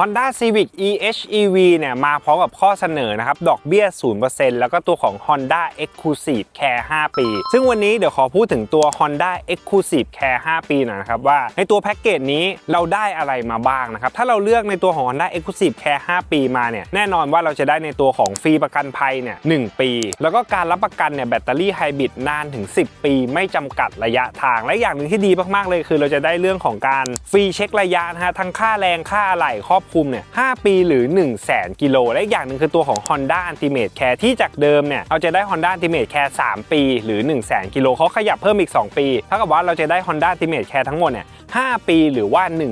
Honda Civic EHEV เนี่ยมาพร้อมกับข้อเสนอนะครับ ดอกเบี้ย 0%แล้วก็ตัวของ Honda Exclusive Care 5 ปี ซึ่งวันนี้เดี๋ยวขอพูดถึงตัว Honda Exclusive Care 5 ปีหน่อยนะครับ ว่าในตัวแพ็กเกจนี้เราได้อะไรมาบ้างนะครับ ถ้าเราเลือกในตัวของ Honda Exclusive Care 5 ปีมาเนี่ย แน่นอนว่าเราจะได้ในตัวของฟรีประกันภัยเนี่ย 1 ปี แล้วก็การรับประกันเนี่ยแบตเตอรี่ไฮบริดนานถึง 10 ปี ไม่จำกัดระยะทาง และอย่างหนึ่งที่ดีมากๆเลย คือเราจะได้เรื่องของการฟรีเช็คระยะนะฮะทั้งค่าแรงค่าอะไหล่ครอบคุมเนี่ย5ปีหรือ 1 0 0 0 0แสนกิโล และอีกอย่างหนึ่งคือตัวของ Honda Ultimate Care ที่จากเดิมเนี่ยเราจะได้ Honda Ultimate Care 3 ปีหรือ 1 0 0 0 0แสนกิโลเขาขยับเพิ่มอีก 2 ปีเท่ากับว่าเราจะได้ Honda Ultimate Care ทั้งหมดเนี่ย5 ปีหรือว่า 1 4 0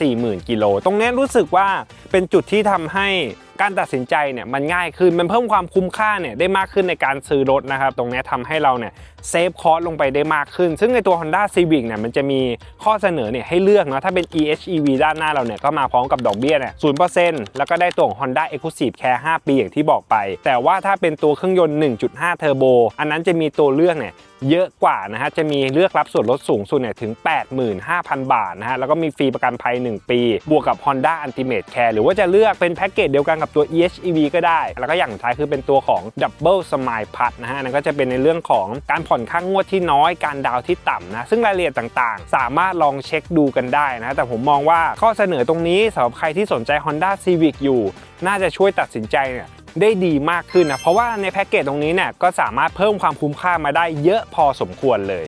0 0 0 กิโล ตรงนี้รู้สึกว่าเป็นจุดที่ทำให้การตัดสินใจเนี่ยมันง่ายขึ้นมันเพิ่มความคุ้มค่าเนี่ยได้มากขึ้นในการซื้อรถนะครับ ตรงนี้ทำให้เราเนี่ย เซฟคอสลงไปได้มากขึ้น ซึ่งในตัว Honda Civic เนี่ยมันจะมีข้อเสนอเนี่ยให้เลือกนะถ้าเป็น EHEV ด้านหน้าเราเนี่ยก็มาพร้อมกับดอกเบี้ยเนี่ย0%แล้วก็ได้ตัวของ Honda Exclusive Care 5 ปีอย่างที่บอกไป แต่ว่าถ้าเป็นตัวเครื่องยนต์ 1.5 เทอร์โบอันนั้นจะมีตัวเลือกเนี่ยเยอะกว่านะฮะจะมีเลือกรับส่วนลดสูงสุดเนี่ยถึง 85,000 บาทนะฮะแล้วก็มีฟรีประกันภัย 1 ปี บวกกับ Honda Ultimate Care หรือว่าจะเลือกเป็นแพ็กเกจเดียวกันกับตัว EHEV ก็ได้ แล้วก็อย่างสุดท้ายคือเป็นตัวของ Double Smile Plus นะฮะนั่นก็จะเป็นในเรื่องของการผ่อนค่างวดที่น้อยการดาวที่ต่ำนะซึ่งรายละเอียดต่างๆ สามารถลองเช็คดูกันได้นะแต่ผมมองว่าข้อเสนอตรงนี้สำหรับใครที่สนใจ Honda Civic อยู่ น่าจะช่วยตัดสินใจเนี่ยได้ดีมากขึ้นนะ เพราะว่าในแพ็กเกจตรงนี้เนี่ยก็สามารถเพิ่มความคุ้มค่ามาได้เยอะพอสมควรเลย